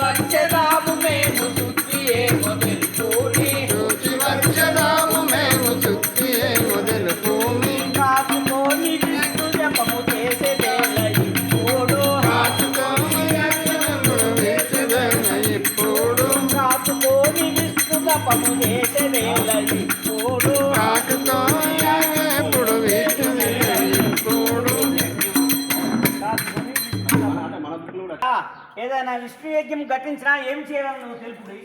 వచ్చదాము మేము శుద్ధియే మొదలుకొని. చూచి వచ్చదాము మేము శుద్ధియే మొదలుకొని కాకుకొని విష్ణు జపము చేసే వేళ ఇప్పుడు. కాచుకొని రక్షణములు వేసెదన ఇప్పుడు. కాకుకొని విష్ణు జపము చేసే వేళ ఏదైనా విష్ణు యజ్ఞం ఘటించినా ఏం చేయాలని నువ్వు తెలుపుడి.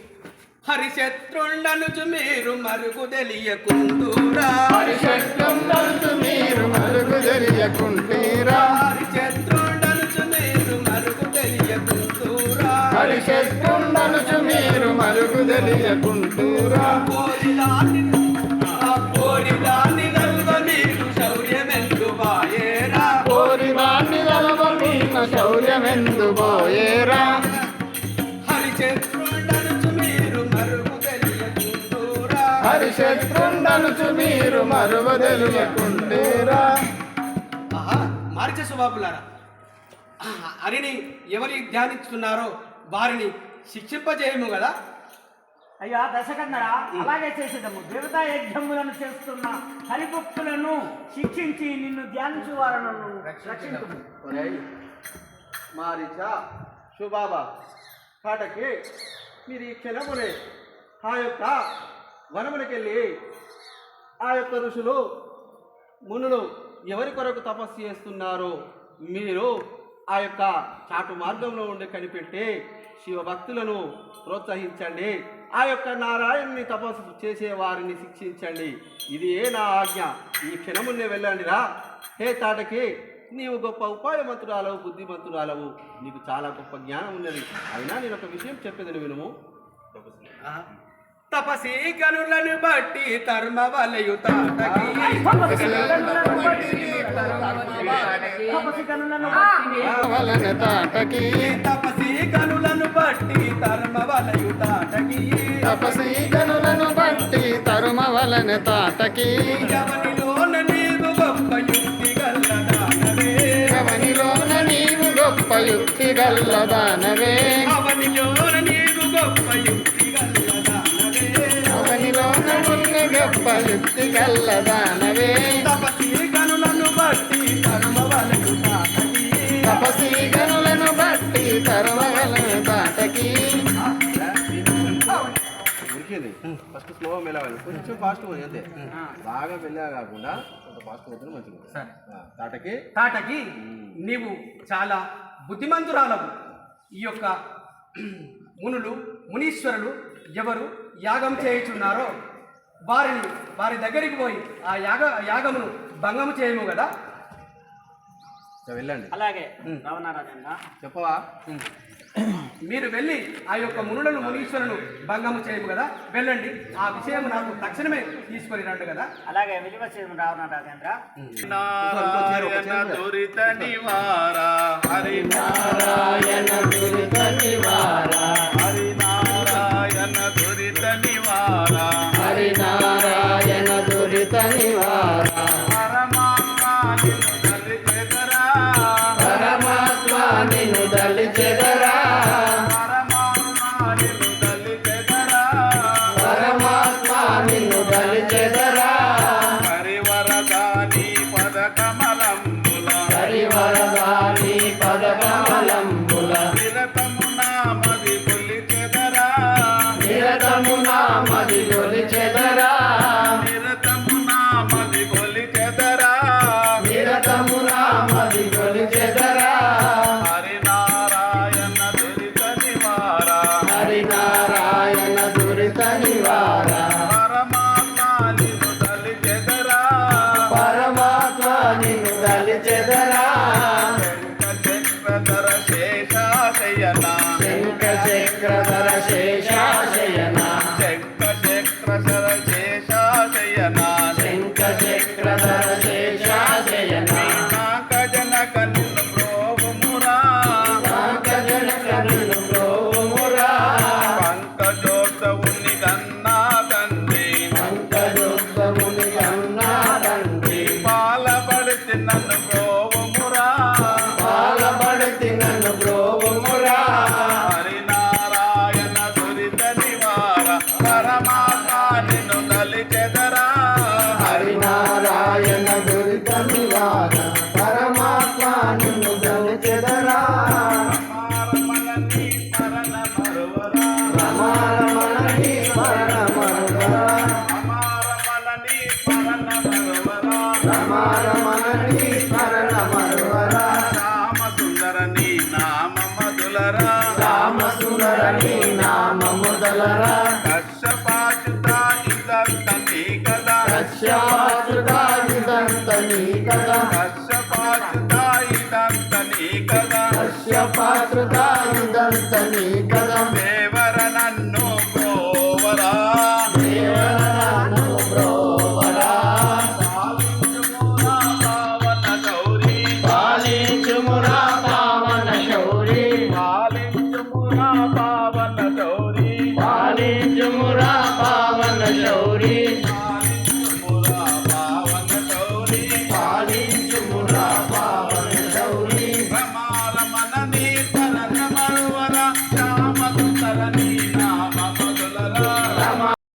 హరిశత్రుండనుచు మీరు మరుగు తెలియకుందూరా పరిషత్వం తలుచు మీరు మరుగు తెలియకుంటీరా. హరిశత్రుండనుచు మీరు మరుగు తెలియకుందూరా పరిషత్తుండనుచు మీరు మరుగు తెలియకుంటూరా. కోరిదాని హరిశత్రుండనుచు మీరు మారిచ స్వభావులారా. హరిని ఎవరి ధ్యానిస్తున్నారో వారిని శిక్షింపజేయము కదా అయ్యా దశకన్నడ అలాగే చేసేదము. దేవతా యజ్ఞములను చేస్తున్న హరిభక్తులను శిక్షించి నిన్ను ధ్యానించు వారను రక్షించుము మారిచ. శుభాబా కాటకి మీరు ఈ క్షణమునే ఆ యొక్క వనములకెళ్ళి ఆ యొక్క ఋషులు మునులు ఎవరి కొరకు తపస్సు చేస్తున్నారో మీరు ఆ యొక్క చాటు మార్గంలో ఉండి కనిపెట్టి శివభక్తులను ప్రోత్సహించండి. ఆ యొక్క నారాయణుని తపస్సు చేసే వారిని శిక్షించండి. ఇది ఏ నా ఆజ్ఞ. ఈ క్షణమున్నే వెళ్ళండిరా. హే తాటకి నీవు గొప్ప ఉపాయమంతురాలవు బుద్ధిమంతురాలవు. నీకు చాలా గొప్ప జ్ఞానం ఉన్నది. అయినా నేను ఒక విషయం చెప్పేది వినుము. తపసి గనులను బట్టి తర్మ వలయుతాటకి తపసి కనులను బట్టి వలన తాటకి. తపసి గనులను బట్టి తర్మ వలయుతాటకి తపసి గనులను బట్టి తరుమ వలన తాటకి. యుక్తి గల్లదానవే అవనిలోన నీవు గొప్ప యుక్తి గల్లదానవే అవనిలోన ఉన్న గొప్ప యుక్తి గల్లదానవే తపసి గనులను బట్టి తర్మ వలయుతాటకి తపసి గనులను బట్టి తరుమ వలన తాటకి ఉరికింది ఫస్ట్ స్లో వెళ్ళాలి కొంచెం ఫాస్ట్ పోయి అంతే బాగా వెళ్ళా కాకుండా కొంత ఫాస్ట్ పోతే మంచిగా ఉంటుంది. ఆ, తాటకి? తాటకి నీవు చాలా బుద్ధిమంతురాలవు. ఈ యొక్క మునులు మునీశ్వరులు ఎవరు యాగం చేయుచున్నారో వారిని వారి దగ్గరికి పోయి ఆ యాగ యాగమును భంగము చేయము కదా? వెళ్ళండి. అలాగే. చెప్పవా? మీరు వెళ్ళి ఆ యొక్క మునులను మునీశ్వరులను భంగము చేయము కదా? వెళ్ళండి. ఆ విషయం నాకు తక్షణమే తీసుకొని రండు కదా? అలాగే విలువచేయము రావణారాజేంద్ర నారాయణ దురిత నివార. హరి నారాయణ దురిత నివార. హరి నారాయణ దురిత నివార. దుర్గమివాద పరమాత్మ నిన్ను గమిచెదరా రమారమణి పరమరువరా రమారమణి పరమరువరా రామ సుందర నీ నామ మధులరా రామ సుందర నీ నామ ముదలరా కదా కశ్యపాచుత ఇదంత కదా కశ్యపాచుత